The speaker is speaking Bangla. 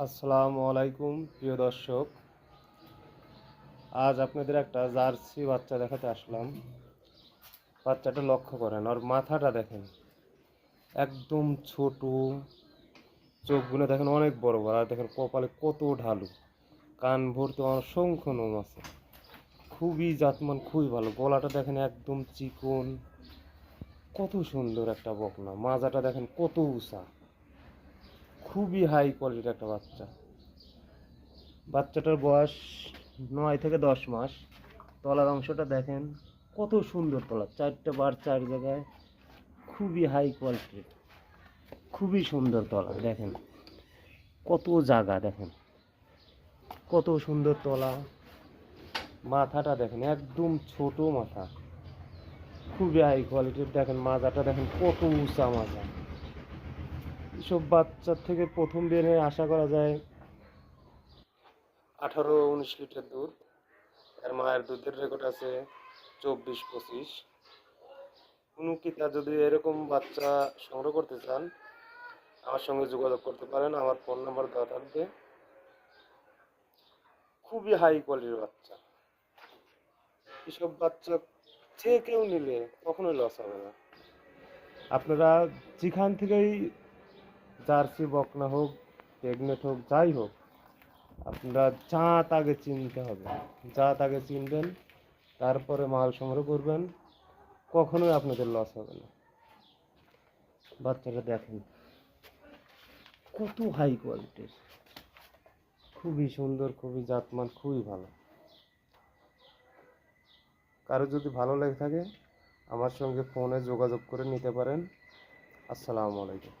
আসসালামু আলাইকুম, প্রিয় দর্শক। আজ আপনাদের একটা জার্সি বাচ্চা দেখাতে আসলাম। বাচ্চাটা লক্ষ্য করেন আর মাথাটা দেখেন। একদম ছোট, চোখগুলো দেখেন অনেক বড় বড়, আর দেখেন কপালে কত ঢালু। কান ভর্তি অসংখ্য নোম আছে। খুবই জাতমান, খুবই ভালো। গলাটা দেখেন একদম চিকন। কত সুন্দর একটা বকনা। মাজাটা দেখেন কত উঁচা। খুবই হাই কোয়ালিটির একটা বাচ্চা। বাচ্চাটার বয়স নয় থেকে দশ মাস। তলার অংশটা দেখেন, কত সুন্দর তলা। চারটে বার চার জায়গায় খুবই হাই কোয়ালিটির খুবই সুন্দর তলা, দেখেন। কত জায়গা, দেখেন। কত সুন্দর তলা। মাথাটা দেখেন, একদম ছোট মাথা। খুবই হাই কোয়ালিটির দেখেন মাজাটা দেখেন কত উঁচা মাজা এসব বাচ্চার থেকে প্রথম দিনে আশা করা যায়। আঠারো উনিশ লিটার দুধ। আর মায়ের দুধের রেকর্ড আছে চব্বিশ পঁচিশ। কোনো কিতা যদি এরকম বাচ্চা সংগ্রহ করতে চান আমার সঙ্গে যোগাযোগ করতে পারেন। আমার ফোন নাম্বার দেওয়া থাকবে। খুবই হাই কোয়ালিটির বাচ্চা। এসব বাচ্চা যে কেউ নিলে কখনোই লস হবে না। আপনারা যেখান থেকেই জার্সি, বকনা হোক প্রেগনেন্ট হোক, যাই হোক, আপনারা জাত আগে চিনতে হবে। জাত আগে চিনবেন, তারপরে মাল সংগ্রহ করবেন, কখনোই আপনাদের লস হবে না। বাচ্চাটা দেখেন, কত হাই কোয়ালিটির খুবই সুন্দর, খুবই জাতমান, খুবই ভালো। কারও যদি ভালো লেগে থাকে, আমার সঙ্গে ফোনে যোগাযোগ করে নিতে পারেন। আসসালামু আলাইকুম।